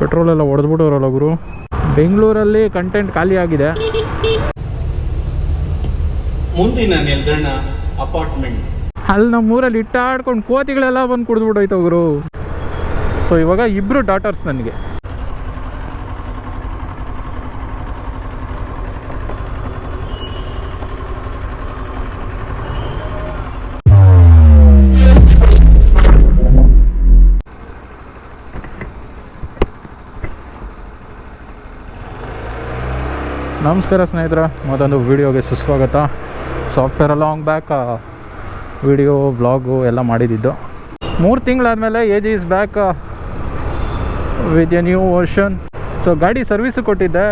Petrol ಎಲ್ಲ ಹೊಡೆದ್ಬಿಟ್ಟವ್ರಲ್ಲ ಗುರು. ಬೆಂಗಳೂರಲ್ಲಿ content ಖಾಲಿ ಆಗಿದೆ. ಮುಂದಿನ ನಿಲ್ದಾಣ ಅಪಾರ್ಟ್ಮೆಂಟ್. ಅಲ್ಲಿ ನಮ್ಮ ಊರಲ್ಲಿ ಇಟ್ಟಾಡ್ಕೊಂಡು ಕೋತಿಗಳೆಲ್ಲ ಬಂದು ಕುಡಿದ್ಬಿಟ್ಟೋಯ್ತು ಗುರು. ಸೊ ಇವಾಗ ಇಬ್ಬರು ಡಾಟರ್ಸ್ ನನಗೆ. ನಮಸ್ಕಾರ ಸ್ನೇಹಿತರೆ, ಮತ್ತೊಂದು ವಿಡಿಯೋಗೆ ಸುಸ್ವಾಗತ. Software long back video, blog ಎಲ್ಲ ಮಾಡಿದ್ದಿದ್ದು ಮೂರು ತಿಂಗಳಾದಮೇಲೆ age is back with a new version so ಗಾಡಿ ಸರ್ವಿಸ್ ಕೊಟ್ಟಿದ್ದೆ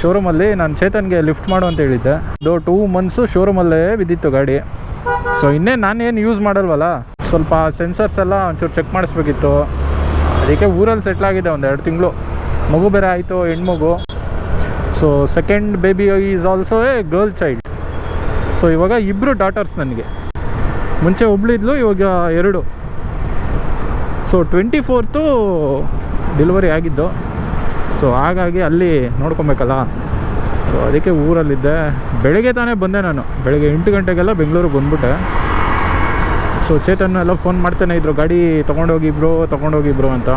ಶೋರೂಮಲ್ಲಿ ನಾನು ಚೇತನ್ಗೆ ಲಿಫ್ಟ್ ಮಾಡು ಅಂತ ಹೇಳಿದ್ದೆ. ಇದು ಟೂ ಮಂತ್ಸು ಶೋರೂಮಲ್ಲೇ ಬಿದ್ದಿತ್ತು ಗಾಡಿ. ಸೊ ಇನ್ನೇ ನಾನೇನು ಯೂಸ್ ಮಾಡಲ್ವಲ್ಲ? ಸ್ವಲ್ಪ ಸೆನ್ಸರ್ಸ್ ಎಲ್ಲ ಒಂಚೂರು ಚೆಕ್ ಮಾಡಿಸ್ಬೇಕಿತ್ತು. ಅದಕ್ಕೆ ಊರಲ್ಲಿ ಸೆಟ್ಲಾಗಿದೆ ಒಂದು ಎರಡು ತಿಂಗಳು. ಮಗು ಬೇರೆ ಆಯಿತು, ಹೆಣ್ಮಗು. So second baby is also a girl child so ಇವಾಗ ಇಬ್ಬರು ಡಾಟರ್ಸ್ ನನಗೆ. ಮುಂಚೆ ಒಬ್ಳಿದ್ಲು ಇವಾಗ ಎರಡು. ಸೊ ಟ್ವೆಂಟಿ ಫೋರ್ತು ಡೆಲಿವರಿ ಆಗಿದ್ದು. ಸೊ ಹಾಗಾಗಿ ಅಲ್ಲಿ ನೋಡ್ಕೊಬೇಕಲ್ಲ. ಸೊ ಅದಕ್ಕೆ ಊರಲ್ಲಿದ್ದೆ. ಬೆಳಗ್ಗೆ ತಾನೇ ಬಂದೆ ನಾನು. ಬೆಳಗ್ಗೆ ಎಂಟು ಗಂಟೆಗೆಲ್ಲ ಬೆಂಗಳೂರಿಗೆ ಬಂದ್ಬಿಟ್ಟೆ. ಸೊ ಚೇತನ್ ಎಲ್ಲ ಫೋನ್ ಮಾಡ್ತಾನೆ ಇದ್ರು. ಗಾಡಿ ತೊಗೊಂಡೋಗಿಬ್ರು ತೊಗೊಂಡೋಗಿಬ್ರು ಅಂತ.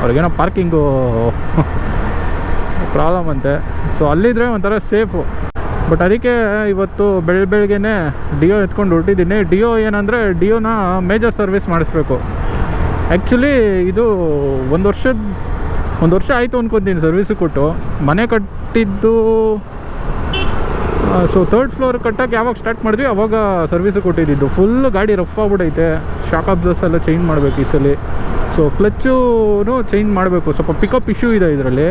ಅವ್ರಿಗೇನೋ ಪಾರ್ಕಿಂಗು ಪ್ರಾಬ್ಲಮ್ ಅಂತೆ. ಸೊ ಅಲ್ಲಿದ್ರೆ ಒಂಥರ ಸೇಫು ಬಟ್ ಅದಕ್ಕೆ ಇವತ್ತು ಬೆಳ ಬೆಳಗ್ಗೆನೆ ಡಿಯೋ ಎತ್ಕೊಂಡು ಹೊರಟಿದ್ದೀನಿ. ಡಿಯೋ ಏನಂದರೆ ಡಿಯೋನ ಮೇಜರ್ ಸರ್ವಿಸ್ ಮಾಡಿಸ್ಬೇಕು. ಆ್ಯಕ್ಚುಲಿ ಇದು ಒಂದು ವರ್ಷದ, ಒಂದು ವರ್ಷ ಆಯಿತು ಅಂದ್ಕೊತೀನಿ ಸರ್ವಿಸ್ ಕೊಟ್ಟು. ಮನೆ ಕಟ್ಟಿದ್ದು ಸೊ ತರ್ಡ್ ಫ್ಲೋರ್ ಕಟ್ಟಕ್ಕೆ ಯಾವಾಗ ಸ್ಟಾರ್ಟ್ ಮಾಡಿದ್ವಿ, ಅವಾಗ ಸರ್ವಿಸ್ ಕೊಟ್ಟಿದ್ದು. ಫುಲ್ ಗಾಡಿ ರಫ್ ಆಗ್ಬಿಟ್ಟೈತೆ ಶಾಕ್ ಅಬ್ಸರ್ಸ್ ಎಲ್ಲ ಚೇಂಜ್ ಮಾಡಬೇಕು ಈ ಸಲ. ಸೊ ಕ್ಲಚ್ಚೂ ಚೇಂಜ್ ಮಾಡಬೇಕು. ಸ್ವಲ್ಪ ಪಿಕಪ್ ಇಶ್ಯೂ ಇದೆ ಇದರಲ್ಲಿ.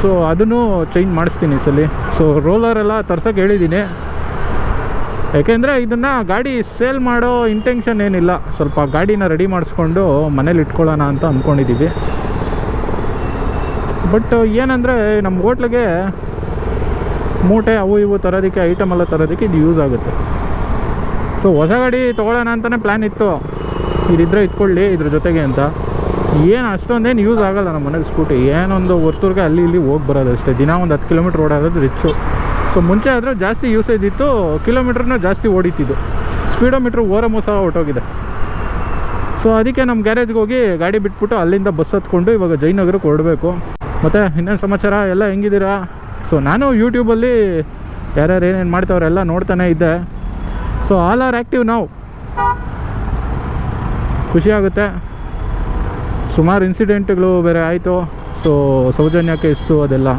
ಸೊ ಅದನ್ನು ಚೇಂಜ್ ಮಾಡಿಸ್ತೀನಿ ಈ ಸಲ. ಸೊ ರೋಲರ್ ಎಲ್ಲ ತರ್ಸೋಕೆ ಹೇಳಿದ್ದೀನಿ ಯಾಕೆಂದರೆ ಇದನ್ನು ಗಾಡಿ ಸೇಲ್ ಮಾಡೋ ಇಂಟೆನ್ಷನ್ ಏನಿಲ್ಲ. ಸ್ವಲ್ಪ ಗಾಡಿನ ರೆಡಿ ಮಾಡಿಸ್ಕೊಂಡು ಮನೇಲಿ ಇಟ್ಕೊಳ್ಳೋಣ ಅಂತ ಅಂದ್ಕೊಂಡಿದ್ದೀವಿ ಬಟ್ ಏನಂದರೆ ನಮ್ಮ ಹೋಟ್ಲಿಗೆ ಮೂಟೆ ಅವು ಇವು ತರೋದಕ್ಕೆ ಐಟಮ್ ಎಲ್ಲ ತರೋದಕ್ಕೆ ಇದು ಯೂಸ್ ಆಗುತ್ತೆ. ಸೊ ಹೊಸ ಗಾಡಿ ತೊಗೊಳ್ಳೋಣ ಅಂತಲೇ ಪ್ಲ್ಯಾನ್ ಇತ್ತು. ಇದಿದ್ರೆ ಇಟ್ಕೊಳ್ಳಿ ಇದ್ರ ಜೊತೆಗೆ ಅಂತ. ಏನು ಅಷ್ಟೊಂದೇನು ಯೂಸ್ ಆಗಲ್ಲ ನಮ್ಮ ಮನೇಲಿ ಸ್ಕೂಟಿ ಏನೊಂದು ಹೊತ್ತೂರಿಗೆ ಅಲ್ಲಿ ಇಲ್ಲಿ ಹೋಗಿ ಬರೋದು ಅಷ್ಟೇ. ದಿನ ಒಂದು ಹತ್ತು ಕಿಲೋಮೀಟ್ರ್ ಓಡಾಡೋದು ರಿಚ್ಚು ಸೊ ಮುಂಚೆ ಆದರೆ ಜಾಸ್ತಿ ಯೂಸೇಜ್ ಇತ್ತು ಕಿಲೋಮೀಟ್ರನ್ನ ಜಾಸ್ತಿ ಓಡಿತಿದ್ದು. ಸ್ಪೀಡೋಮೀಟ್ರ್ ಓರ ಮೋಸ ಹೊಟ್ಟೋಗಿದೆ ಸೊ ಅದಕ್ಕೆ ನಮ್ಮ ಗ್ಯಾರೇಜ್ಗೆ ಹೋಗಿ ಗಾಡಿ ಬಿಟ್ಬಿಟ್ಟು ಅಲ್ಲಿಂದ ಬಸ್ ಹತ್ಕೊಂಡು ಇವಾಗ ಜಯನಗರಕ್ಕೆ ಹೊರಡಬೇಕು. ಮತ್ತು ಇನ್ನೇನು ಸಮಾಚಾರ? ಎಲ್ಲ ಹೆಂಗಿದ್ದೀರಾ? ಸೊ ನಾನು ಯೂಟ್ಯೂಬಲ್ಲಿ ಯಾರ್ಯಾರು ಏನೇನು ಮಾಡ್ತಾವ್ರೆಲ್ಲ ನೋಡ್ತಾನೆ ಇದ್ದೆ. ಸೊ ಆಲ್ ಆರ್ ಆ್ಯಕ್ಟಿವ್ ನಾವು ಖುಷಿಯಾಗುತ್ತೆ ಸುಮಾರು ಇನ್ಸಿಡೆಂಟ್ಗಳು ಬೇರೆ ಆಯಿತು. ಸೊ ಸೌಜನ್ಯ ಕೇಸ್ದು ಅದೆಲ್ಲ.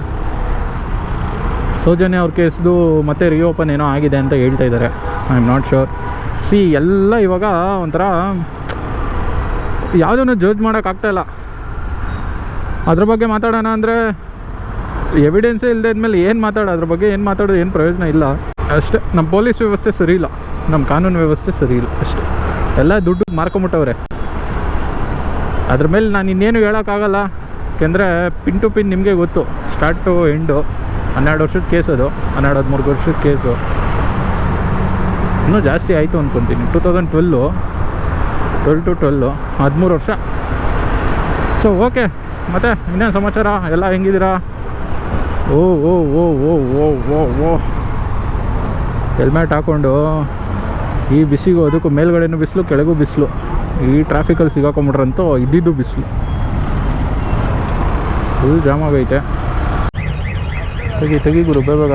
ಸೌಜನ್ಯ ಅವ್ರ ಕೇಸ್ದು ಮತ್ತೆ ರಿಓಪನ್ ಏನೋ ಆಗಿದೆ ಅಂತ ಹೇಳ್ತಾ ಇದ್ದಾರೆ. ಐ ಆಮ್ ನಾಟ್ ಶೋರ್ ಸಿ ಎಲ್ಲ ಇವಾಗ ಒಂಥರ ಯಾವುದನ್ನು ಜಡ್ಜ್ ಮಾಡೋಕ್ಕಾಗ್ತಾಯಿಲ್ಲ ಅದ್ರ ಬಗ್ಗೆ ಮಾತಾಡೋಣ ಅಂದರೆ ಎವಿಡೆನ್ಸೇ ಇಲ್ಲದೆ ಏನು ಮಾತಾಡೋ, ಅದ್ರ ಬಗ್ಗೆ ಏನು ಮಾತಾಡೋದು, ಏನು ಪ್ರಯೋಜನ ಇಲ್ಲ. ಅಷ್ಟೇ ನಮ್ಮ ಪೊಲೀಸ್ ವ್ಯವಸ್ಥೆ ಸರಿ ಇಲ್ಲ. ನಮ್ಮ ಕಾನೂನು ವ್ಯವಸ್ಥೆ ಸರಿ ಇಲ್ಲ ಅಷ್ಟೇ. ಎಲ್ಲ ದುಡ್ಡು ಮಾರ್ಕೊಂಬಿಟ್ಟವ್ರೆ. ಅದ್ರ ಮೇಲೆ ನಾನು ಇನ್ನೇನು ಹೇಳೋಕ್ಕಾಗಲ್ಲ. ಯಾಕೆಂದರೆ ಪಿನ್ ಟು ಪಿನ್ ನಿಮಗೆ ಗೊತ್ತು. ಸ್ಟಾರ್ಟ್ ಟು ಎಂಡು ಹನ್ನೆರಡು ವರ್ಷದ ಕೇಸ್ ಅದು. ಹನ್ನೆರಡು, ಹದಿಮೂರು ವರ್ಷದ ಕೇಸು ಇನ್ನೂ ಜಾಸ್ತಿ ಆಯಿತು ಅಂದ್ಕೊತೀನಿ two thousand twelve twelve to twelve ಹದಿಮೂರು ವರ್ಷ. ಸೊ ಓಕೆ ಮತ್ತು ಇನ್ನೇನು ಸಮಾಚಾರ? ಎಲ್ಲ ಹೆಂಗಿದ್ದೀರಾ? ಓ ಓ ಓ ಓ ಓ ಓ ಓ. ಹೆಲ್ಮೆಟ್ ಹಾಕ್ಕೊಂಡು ಈ ಬಿಸಿಗೂ ಅದಕ್ಕೂ ಮೇಲ್ಗಡೆನೂ ಬಿಸಿಲು, ಕೆಳಗೂ ಬಿಸಿಲು. ಈ ಟ್ರಾಫಿಕಲ್ಲಿ ಸಿಗಾಕೊಂಬಿಟ್ರಂತೂ ಇದ್ದಿದ್ದು ಬಿಸಿಲು. ಫುಲ್ ಜಾಮ್ ಆಗೈತೆ. ತೆಗಿ ತೆಗಿ ಗುರು, ಬೇಗ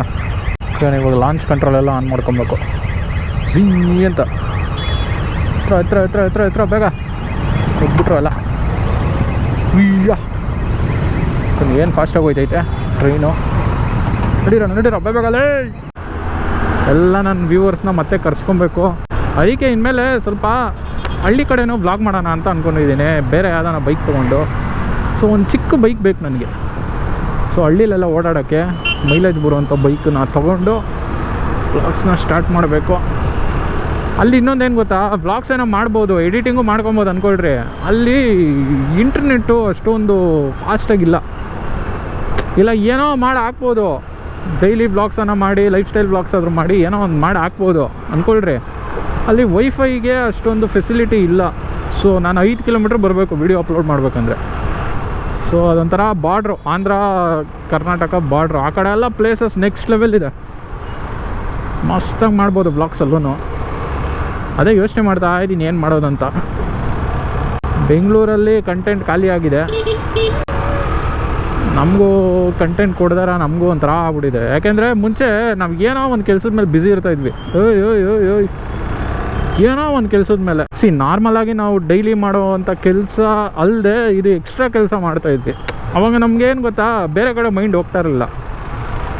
ನಾನು ಇವಾಗ ಲಾಂಚ್ ಕಂಟ್ರೋಲ್ ಎಲ್ಲ ಆನ್ ಮಾಡ್ಕೊಬೇಕು. ಝೀ ಅಂತ. ಹತ್ರ ಹತ್ರ ಹತ್ರ ಹತ್ರ ಹತ್ರ ಬೇಗ. ಹೋಗ್ಬಿಟ್ರು ಅಲ್ಲ ಅಯ್ಯ. ಏನು ಫಾಸ್ಟಾಗಿ ಹೋಯ್ತೈತೆ? ಟ್ರೈನು ನಡೀರ ನಡೀರ ಬೇಗಲೇ ಎಲ್ಲ ನನ್ನ ವ್ಯೂವರ್ಸ್ನ ಮತ್ತೆ ಕರ್ಸ್ಕೊಬೇಕು. ಅದಕ್ಕೆ ಇನ್ಮೇಲೆ ಸ್ವಲ್ಪ ಹಳ್ಳಿ ಕಡೆನೂ ಬ್ಲಾಗ್ ಮಾಡೋಣ ಅಂತ ಅಂದ್ಕೊಂಡಿದ್ದೀನಿ ಬೇರೆ ಯಾವ್ದಾನ ಬೈಕ್ ತೊಗೊಂಡು. ಸೊ ಒಂದು ಚಿಕ್ಕ ಬೈಕ್ ಬೇಕು ನನಗೆ. ಸೊ ಹಳ್ಳಿಲೆಲ್ಲ ಓಡಾಡೋಕ್ಕೆ ಮೈಲೇಜ್ ಬರುವಂಥ ಬೈಕನ್ನ ತೊಗೊಂಡು ಬ್ಲಾಗ್ಸ್ನ ಸ್ಟಾರ್ಟ್ ಮಾಡಬೇಕು. ಅಲ್ಲಿ ಇನ್ನೊಂದೇನು ಗೊತ್ತಾ? ಬ್ಲಾಗ್ಸ್ ಏನೋ ಮಾಡ್ಬೋದು ಎಡಿಟಿಂಗು ಮಾಡ್ಕೊಬೋದು ಅಂದ್ಕೊಳ್ರಿ ಅಲ್ಲಿ ಇಂಟರ್ನೆಟ್ಟು ಅಷ್ಟೊಂದು ಫಾಸ್ಟಾಗಿಲ್ಲ ಇಲ್ಲ. ಏನೋ ಮಾಡಿ ಹಾಕ್ಬೋದು. ಡೈಲಿ ಬ್ಲಾಗ್ಸನ್ನು ಮಾಡಿ ಲೈಫ್ ಸ್ಟೈಲ್ ಬ್ಲಾಗ್ಸ್ ಆದರೂ ಮಾಡಿ, ಏನೋ ಒಂದು ಮಾಡಿ ಹಾಕ್ಬೋದು. ಅಂದ್ಕೊಳ್ರಿ ಅಲ್ಲಿ ವೈಫೈಗೆ ಅಷ್ಟೊಂದು ಫೆಸಿಲಿಟಿ ಇಲ್ಲ. ಸೊ ನಾನು ಐದು ಕಿಲೋಮೀಟ್ರ್ ಬರಬೇಕು ವಿಡಿಯೋ ಅಪ್ಲೋಡ್ ಮಾಡಬೇಕಂದ್ರೆ. ಸೊ ಅದೊಂಥರ ಬಾರ್ಡ್ರು ಆಂಧ್ರ ಕರ್ನಾಟಕ ಬಾರ್ಡ್ರು ಆ ಕಡೆ ಎಲ್ಲ ಪ್ಲೇಸಸ್ ನೆಕ್ಸ್ಟ್ ಲೆವೆಲ್ ಇದೆ. ಮಸ್ತಾಗಿ ಮಾಡ್ಬೋದು ಬ್ಲಾಗ್ಸಲ್ಲೂ ಅದೇ ಯೋಚನೆ ಮಾಡ್ತಾ ಇದ್ದೀನಿ ಏನು ಮಾಡೋದಂತ. ಬೆಂಗಳೂರಲ್ಲಿ ಕಂಟೆಂಟ್ ಖಾಲಿಯಾಗಿದೆ ನಮಗೂ ಕಂಟೆಂಟ್ ಕೊಡ್ದಾರ, ನಮಗೂ ಒಂಥರ ಆಗ್ಬಿಟ್ಟಿದೆ. ಯಾಕೆಂದರೆ ಮುಂಚೆ ನಾವು ಏನೋ ಒಂದು ಕೆಲಸದ ಮೇಲೆ ಬ್ಯುಸಿ ಇರ್ತಾಯಿದ್ವಿ ಓಯ್ ಓಯ್ ಓಯ್ ಓಯ್. ಏನೋ ಒಂದು ಕೆಲಸದ ಮೇಲೆ. ಸಿ ನಾರ್ಮಲ್ ಆಗಿ ನಾವು ಡೈಲಿ ಮಾಡುವಂಥ ಕೆಲಸ ಅಲ್ಲದೆ ಇದು ಎಕ್ಸ್ಟ್ರಾ ಕೆಲಸ ಮಾಡ್ತಾ ಇದ್ವಿ. ಅವಾಗ ನಮ್ಗೇನು ಗೊತ್ತಾ? ಬೇರೆ ಕಡೆ ಮೈಂಡ್ ಹೋಗ್ತಾ ಇರಲಿಲ್ಲ.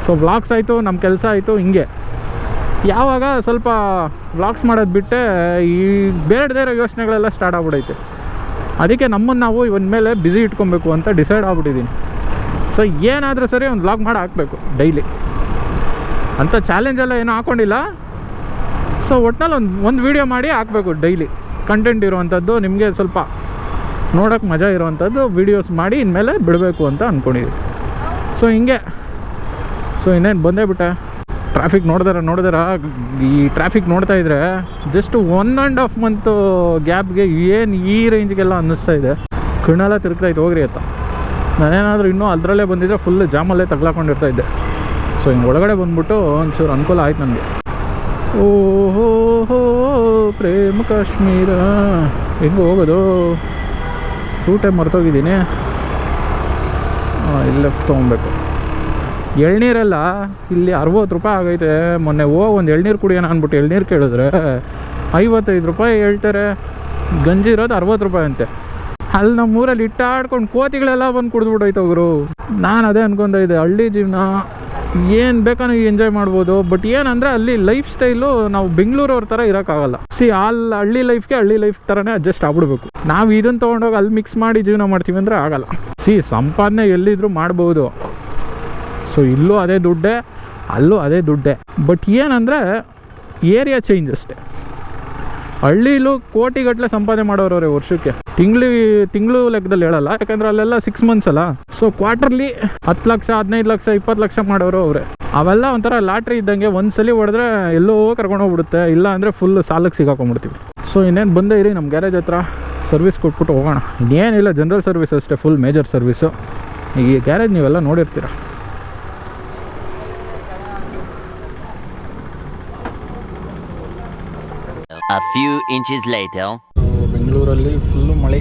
ಸೊ ವ್ಲಾಗ್ಸ್ ಆಯಿತು ನಮ್ಮ ಕೆಲಸ ಆಯಿತು, ಹಿಂಗೆ. ಯಾವಾಗ ಸ್ವಲ್ಪ ವ್ಲಾಗ್ಸ್ ಮಾಡೋದು ಬಿಟ್ಟೆ ಈ ಬೇಡದೇ ಇರೋ ಯೋಚನೆಗಳೆಲ್ಲ ಸ್ಟಾರ್ಟ್ ಆಗ್ಬಿಡೈತೆ. ಅದಕ್ಕೆ ನಮ್ಮನ್ನು ನಾವು ಇವನ್ ಮೇಲೆ ಬ್ಯುಸಿ ಇಟ್ಕೊಬೇಕು ಅಂತ ಡಿಸೈಡ್ ಆಗ್ಬಿಟ್ಟಿದ್ದೀನಿ ಸೊ ಏನಾದರೂ ಸರಿ ಒಂದು ವ್ಲಾಗ್ ಮಾಡಿ ಹಾಕಬೇಕು ಡೈಲಿ ಅಂಥ ಚಾಲೆಂಜೆಲ್ಲ ಏನೂ ಹಾಕ್ಕೊಂಡಿಲ್ಲ ಸೊ ಒಟ್ನಲ್ಲಿ ಒಂದು ಒಂದು ವೀಡಿಯೋ ಮಾಡಿ ಹಾಕಬೇಕು ಡೈಲಿ ಕಂಟೆಂಟ್ ಇರುವಂಥದ್ದು ನಿಮಗೆ ಸ್ವಲ್ಪ ನೋಡೋಕ್ಕೆ ಮಜಾ ಇರುವಂಥದ್ದು ವೀಡಿಯೋಸ್ ಮಾಡಿ ಇನ್ಮೇಲೆ ಬಿಡಬೇಕು ಅಂತ ಅಂದ್ಕೊಂಡಿದ್ದೀವಿ ಸೊ ಹಿಂಗೆ. ಸೊ ಇನ್ನೇನು ಬಂದೇ ಬಿಟ್ಟೆ? ಟ್ರಾಫಿಕ್ ನೋಡಿದಾರ ನೋಡಿದಾರ. ಈ ಟ್ರಾಫಿಕ್ ನೋಡ್ತಾ ಇದ್ರೆ just one and half month ಗ್ಯಾಪ್ಗೆ ಏನು ಈ ರೇಂಜ್ಗೆಲ್ಲ ಅನ್ನಿಸ್ತಾ ಇದೆ. ಕಣ್ಣೆಲ್ಲ ತಿರುಗ್ತಾ ಇತ್ತು, ಹೋಗ್ರಿ ಅಂತ. ನಾನೇನಾದರೂ ಇನ್ನೂ ಅದರಲ್ಲೇ ಬಂದಿದ್ರೆ ಫುಲ್ ಜಾಮಲ್ಲೇ ತಗ್ಲಾಕೊಂಡಿರ್ತಾ ಇದ್ದೆ. ಸೊ ಹಿಂಗೆ ಒಳಗಡೆ ಬಂದ್ಬಿಟ್ಟು ಒಂಚೂರು ಅನುಕೂಲ ಆಯ್ತು ನನಗೆ. ಪ್ರೇಮ ಕಾಶ್ಮೀರ. ಹೆಂಗೆ ಹೋಗೋದು? ರೂಟೇ ಮರ್ತೋಗಿದ್ದೀನಿ. ಇಲ್ಲಿ ಲೆಫ್ಟ್ ತೊಗೊಬೇಕು. ಎಳ್ನೀರೆಲ್ಲ, ಇಲ್ಲಿ ಅರವತ್ತು ರೂಪಾಯಿ ಆಗೈತೆ. ಮೊನ್ನೆ ಹೋಗಿ ಒಂದು ಎಳ್ನೀರು ಕುಡಿಯೋಣ ಅಂದ್ಬಿಟ್ಟು ಎಳ್ನೀರು ಕೇಳಿದ್ರೆ ಐವತ್ತೈದು ರೂಪಾಯಿ ಹೇಳ್ತಾರೆ. ಗಂಜಿ ಇರೋದು ಅರವತ್ತು ರೂಪಾಯಿ ಅಂತೆ. ಅಲ್ಲಿ ನಮ್ಮೂರಲ್ಲಿ ಇಟ್ಟಾಡ್ಕೊಂಡು ಕೋತಿಗಳೆಲ್ಲ ಬಂದು ಕುಡಿದ್ಬಿಟ್ಟೈತೆ ಗುರು. ನಾನು ಅದೇ ಅನ್ಕೊಂತ ಇದ್ದೆ, ಹಳ್ಳಿ ಜೀವನ. ಏನು ಬೇಕಾನು ಎಂಜಾಯ್ ಮಾಡ್ಬೋದು ಬಟ್ ಏನಂದರೆ ಅಲ್ಲಿ ಲೈಫ್ ಸ್ಟೈಲು ನಾವು ಬೆಂಗಳೂರವ್ರ ಥರ ಇರೋಕ್ಕಾಗಲ್ಲ. ಸಿ ಅಲ್ಲಿ ಹಳ್ಳಿ ಲೈಫ್ಗೆ ಹಳ್ಳಿ ಲೈಫ್ ಥರನೇ ಅಡ್ಜಸ್ಟ್ ಆಗ್ಬಿಡ್ಬೇಕು. ನಾವು ಇದನ್ನು ತೊಗೊಂಡೋಗಿ ಅಲ್ಲಿ ಮಿಕ್ಸ್ ಮಾಡಿ ಜೀವನ ಮಾಡ್ತೀವಿ ಅಂದರೆ ಆಗಲ್ಲ. ಸಿ ಸಂಪಾದನೆ ಎಲ್ಲಿದ್ರೂ ಮಾಡ್ಬೋದು. ಸೊ ಇಲ್ಲೂ ಅದೇ ದುಡ್ಡೇ, ಅಲ್ಲೂ ಅದೇ ದುಡ್ಡೇ. ಬಟ್ ಏನಂದರೆ ಏರಿಯಾ ಚೇಂಜ್ ಅಷ್ಟೇ. ಹಳ್ಳಿಲೂ ಕೋಟಿಗಟ್ಟಲೆ ಸಂಪಾದನೆ ಮಾಡೋರವ್ರೆ ವರ್ಷಕ್ಕೆ. ತಿಂಗ್ಳಿ, ತಿಂಗಳು ಲೆಕ್ಕದಲ್ಲಿ ಹೇಳಲ್ಲ, ಯಾಕಂದ್ರೆ ಅಲ್ಲೆಲ್ಲ ಸಿಕ್ಸ್ ಮಂತ್ಸ್ ಅಲ್ಲ. ಸೊ ಕ್ವಾರ್ಟರ್ಲಿ ಹತ್ತು ಲಕ್ಷ, ಹದಿನೈದು ಲಕ್ಷ, ಇಪ್ಪತ್ತು ಲಕ್ಷ ಮಾಡೋರು ಅವರೇ. ಅವೆಲ್ಲ ಒಂಥರ ಲಾಟ್ರಿ ಇದ್ದಂಗೆ ಒಂದ್ಸಲಿ ಹೊಡೆದ್ರೆ ಎಲ್ಲೋ ಕರ್ಕೊಂಡು ಹೋಗ್ಬಿಡುತ್ತೆ, ಇಲ್ಲ ಅಂದರೆ ಫುಲ್ ಸಾಲಕ್ಕೆ ಸಿಗಾಕೊಂಡ್ಬಿಡ್ತೀವಿ ಸೊ ಇನ್ನೇನು ಬಂದೇ ಇರಿ ನಮ್ಮ ಗ್ಯಾರೇಜ್ ಹತ್ರ. ಸರ್ವಿಸ್ ಕೊಟ್ಬಿಟ್ಟು ಹೋಗೋಣ. ಇನ್ನೇನಿಲ್ಲ ಜನರಲ್ ಸರ್ವಿಸ್ ಅಷ್ಟೇ ಫುಲ್ ಮೇಜರ್ ಸರ್ವಿಸು ಈ ಗ್ಯಾರೇಜ್ ನೀವೆಲ್ಲ ನೋಡಿರ್ತೀರ? A few inches later. ಬೆಂಗಳೂರಲ್ಲಿ ಫುಲ್ಲು ಮಳೆ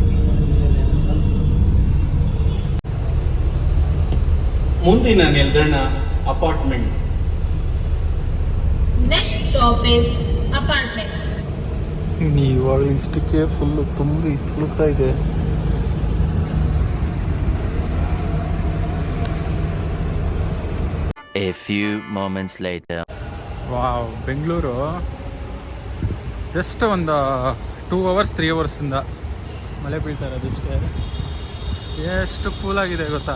ಮುಂದಿನ ನಿಲ್ದಾಣ ಅಪಾರ್ಟ್ಮೆಂಟ್. ಇವಾಗ ಇಷ್ಟಕ್ಕೆ ಫುಲ್ಲು ತುಂಬಿ ತುಳುಕ್ತಾ ಇದೆ A few moments later. Wow Bengaluru just ಒಂದು ಟೂ ಅವರ್ಸ್ ತ್ರೀ ಅವರ್ಸಿಂದ ಮಳೆ ಬೀಳ್ತಾರೆ ಇರೋದು ಇಷ್ಟೇ ಎಷ್ಟು ಕೂಲಾಗಿದೆ ಗೊತ್ತಾ?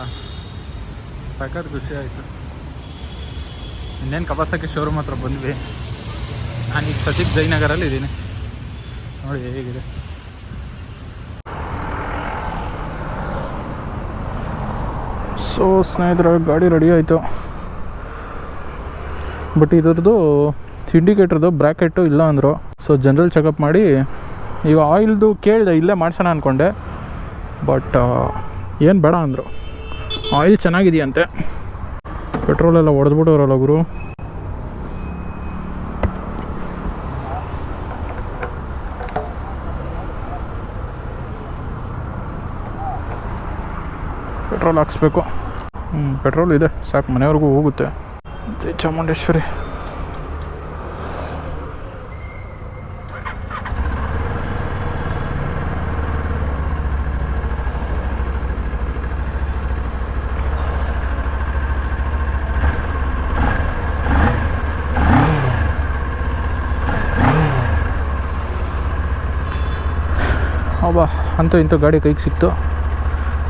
ಸಖತ್ ಖುಷಿ ಆಯಿತು. ಇನ್ನೇನು ಕಪಾಸಕ್ಕೆ ಶೋರೂಮ್ ಹತ್ರ ಬಂದ್ವಿ. ನಾನು ಈಗ ಸದ್ಯಕ್ಕೆ ಜಯನಗರಲ್ಲಿ ಇದ್ದೀನಿ. ನೋಡಿ ಹೇಗಿದೆ. ಸೊ ಸ್ನೇಹಿತರ ಗಾಡಿ ರೆಡಿ ಆಯಿತು. ಬಟ್ ಇದ್ರದ್ದು ಇಂಡಿಕೇಟ್ರದ್ದು ಬ್ರ್ಯಾಕೆಟು ಇಲ್ಲ ಅಂದರು. ಸೊ ಜನರಲ್ ಚೆಕಪ್ ಮಾಡಿ ಈಗ ಆಯಿಲ್ದು ಕೇಳಿದೆ, ಇಲ್ಲೇ ಮಾಡ್ಸೋಣ ಅಂದ್ಕೊಂಡೆ ಬಟ್ ಏನು ಬೇಡ ಅಂದರು. ಆಯಿಲ್ ಚೆನ್ನಾಗಿದೆಯಂತೆ. ಪೆಟ್ರೋಲ್ ಎಲ್ಲ ಹೊಡೆದ್ಬಿಟ್ಟವ್ರಲ್ಲ ಗುರು. ಪೆಟ್ರೋಲ್ ಹಾಕ್ಸ್ಬೇಕು. ಹ್ಞೂ ಪೆಟ್ರೋಲ್ ಇದೆ. ಸಾಕು ಮನೆವರೆಗೂ ಹೋಗುತ್ತೆ. ಚಾಮುಂಡೇಶ್ವರಿ. ಅಂತೂ ಇಂಥ ಗಾಡಿ ಕೈಗೆ ಸಿಕ್ತು.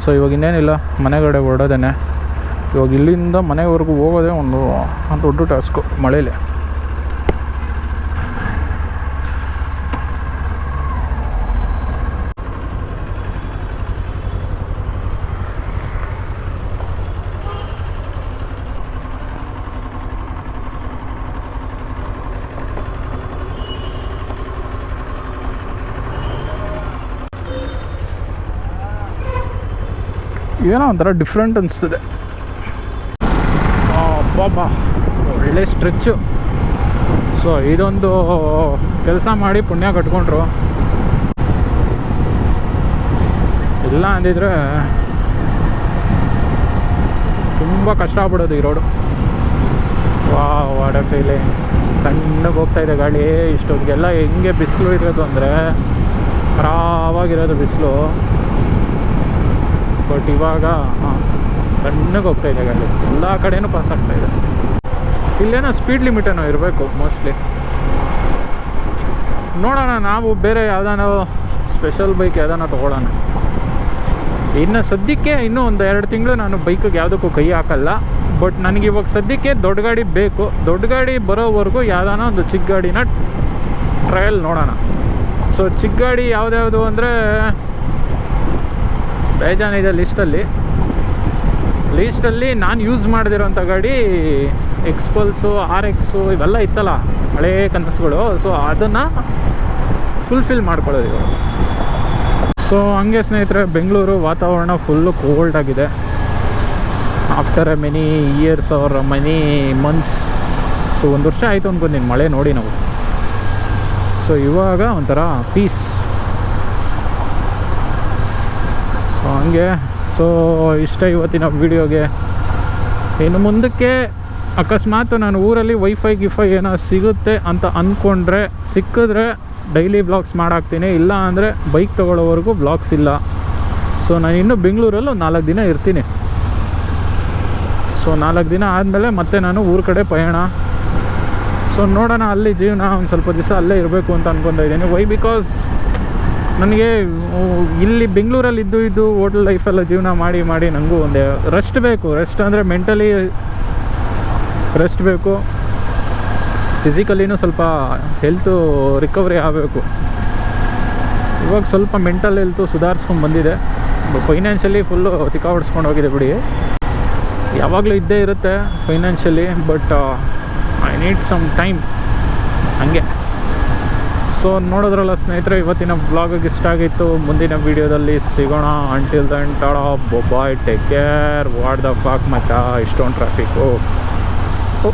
ಸೊ ಇವಾಗ ಇನ್ನೇನಿಲ್ಲ, ಮನೆಗಡೆ ಹೊರಡೋದೇನೆ ಇವಾಗ ಇಲ್ಲಿಂದ ಮನೆವರೆಗೂ ಹೋಗೋದೇ ಒಂದು ದೊಡ್ಡ ಟಾಸ್ಕು ಮಳೇಲಿ. ಏನೋ ಒಂಥರ ಡಿಫ್ರೆಂಟ್ ಅನಿಸ್ತದೆ. ಅಬ್ಬಬ್ಬಾ, ಒಳ್ಳೆ ಸ್ಟ್ರೆಚ್ಚು ಸೊ ಇದೊಂದು ಕೆಲಸ ಮಾಡಿ ಪುಣ್ಯ ಕಟ್ಕೊಂಡ್ರು. ಇಲ್ಲ ಅಂದಿದ್ರೆ ತುಂಬ ಕಷ್ಟ ಆಗ್ಬಿಡೋದು ಈ ರೋಡು ವಾ ವಾಡ ಫೀಲೆ ತಣ್ಣಗೆ ಹೋಗ್ತಾ ಇದೆ ಗಾಳಿ, ಇಷ್ಟೊತ್ತಿಗೆಲ್ಲ ಹೆಂಗೆ ಬಿಸಿಲು ಇರೋದು ಅಂದರೆ ಖರಾವಾಗಿರೋದು ಬಿಸಿಲು. ಬಟ್ ಇವಾಗ, ಹಾಂ ತಣ್ಣಗೆ ಹೋಗ್ತಾ ಇದೆ ಗಾಡಿ. ಎಲ್ಲ ಕಡೆಯೂ ಪಾಸ್ ಆಗ್ತಾ ಇದೆ. ಇಲ್ಲೇನೋ ಸ್ಪೀಡ್ ಲಿಮಿಟ್ ಏನೋ ಇರಬೇಕು ಮೋಸ್ಟ್ಲಿ ನೋಡೋಣ, ನಾವು ಬೇರೆ ಯಾವ್ದಾನ ಸ್ಪೆಷಲ್ ಬೈಕ್ ಯಾವ್ದಾನ ತೊಗೊಳ್ಳೋಣ. ಇನ್ನು ಸದ್ಯಕ್ಕೆ ಇನ್ನೂ ಒಂದು ಎರಡು ತಿಂಗಳು ನಾನು ಬೈಕಿಗೆ ಯಾವುದಕ್ಕೂ ಕೈ ಹಾಕಲ್ಲ. ಬಟ್ ನನಗೆ ಇವಾಗ ಸದ್ಯಕ್ಕೆ ದೊಡ್ಡ ಗಾಡಿ ಬೇಕು. ದೊಡ್ಡ ಗಾಡಿ ಬರೋವರೆಗೂ ಯಾವ್ದಾನ ಒಂದು ಚಿಕ್ಕ ಗಾಡಿನ ಟ್ರಯಲ್ ನೋಡೋಣ. ಸೊ ಚಿಕ್ಕ ಗಾಡಿ ಯಾವುದ್ಯಾವುದು ಅಂದರೆ ಬೇಜಾನಿದೆ ಲಿಸ್ಟಲ್ಲಿ. ಲೀಸ್ಟಲ್ಲಿ ನಾನು ಯೂಸ್ ಮಾಡದಿರೋಂಥ ಗಾಡಿ ಎಕ್ಸ್ಪಲ್ಸು ಆರ್ ಎಕ್ಸು ಇವೆಲ್ಲ ಇತ್ತಲ್ಲ, ಹಳೇ ಕನಸುಗಳು ಸೊ ಅದನ್ನು ಫುಲ್ಫಿಲ್ ಮಾಡ್ಕೊಳ್ಳೋದು ಇವಾಗ. ಸೊ ಹಂಗೆ ಸ್ನೇಹಿತರೆ, ಬೆಂಗಳೂರು ವಾತಾವರಣ ಫುಲ್ಲು ಕೋಲ್ಡ್ ಆಗಿದೆ. After a many years or many months so ಒಂದು ವರ್ಷ ಆಯಿತು ಅನ್ಕೊಂತೀನಿ, ಮಳೆ ನೋಡಿ ನಾವು. ಸೊ ಇವಾಗ ಒಂಥರ ಪೀಸ್ ಹಂಗೆ ಸೊ ಇಷ್ಟ ಇವತ್ತಿನ ವಿಡಿಯೋಗೆ ಇನ್ನು ಮುಂದಕ್ಕೆ ಅಕಸ್ಮಾತ್ ನಾನು ಊರಲ್ಲಿ ವೈಫೈ ಗಿಫೈ ಏನೋ ಸಿಗುತ್ತೆ ಅಂತ ಅಂದ್ಕೊಂಡ್ರೆ ಸಿಕ್ಕಿದ್ರೆ ಡೈಲಿ ಬ್ಲಾಗ್ಸ್ ಮಾಡಾಕ್ತೀನಿ. ಇಲ್ಲ ಅಂದರೆ ಬೈಕ್ ತೊಗೊಳ್ಳೋವರೆಗೂ ಬ್ಲಾಗ್ಸ್ ಇಲ್ಲ. ಸೊ ನಾನು ಇನ್ನೂ ಬೆಂಗಳೂರಲ್ಲಿ ನಾಲ್ಕು ದಿನ ಇರ್ತೀನಿ. ಸೊ ನಾಲ್ಕು ದಿನ ಆದಮೇಲೆ ಮತ್ತೆ ನಾನು ಊರ ಕಡೆ ಪಯಣ. ಸೊ ನೋಡೋಣ ಅಲ್ಲಿ ಜೀವನ ಒಂದು ಸ್ವಲ್ಪ ದಿವಸ ಅಲ್ಲೇ ಇರಬೇಕು ಅಂತ ಅನ್ಕೊತಾ ಇದ್ದೀನಿ. ವೈ ಬಿಕಾಸ್ ನನಗೆ ಇಲ್ಲಿ ಬೆಂಗಳೂರಲ್ಲಿ ಇದ್ದು ಇದ್ದು ಹೋಟೆಲ್ ಲೈಫೆಲ್ಲ ಜೀವನ ಮಾಡಿ ಮಾಡಿ ನನಗೂ ಒಂದೇ ರೆಸ್ಟ್ ಬೇಕು. ರೆಸ್ಟ್ ಅಂದರೆ ಮೆಂಟಲಿ ರೆಸ್ಟ್ ಬೇಕು. ಫಿಸಿಕಲಿನೂ ಸ್ವಲ್ಪ ಹೆಲ್ತು ರಿಕವರಿ ಆಗಬೇಕು. ಇವಾಗ ಸ್ವಲ್ಪ ಮೆಂಟಲ್ ಹೆಲ್ತು ಸುಧಾರಿಸ್ಕೊಂಡು ಬಂದಿದೆ. ಫೈನಾನ್ಷಿಯಲಿ ಫುಲ್ಲು ತಿಕ್ಕಾವಡಿಸ್ಕೊಂಡು ಹೋಗಿದೆ ಬಿಡಿ. ಯಾವಾಗಲೂ ಇದ್ದೇ ಇರುತ್ತೆ financially but I need some time ಹಂಗೆ. ಸೊ ನೋಡೋದ್ರಲ್ಲ ಸ್ನೇಹಿತರೆ, ಇವತ್ತಿನ ಬ್ಲಾಗಿಗೆ ಇಷ್ಟ ಆಗಿತ್ತು. ಮುಂದಿನ ವೀಡಿಯೋದಲ್ಲಿ ಸಿಗೋಣ. Until then tada ಬೊಬಾಯ್ take care what the fuck ಮಚ್ಚ, ಇಷ್ಟೊಂದು ಟ್ರಾಫಿಕ್ಕು ಓ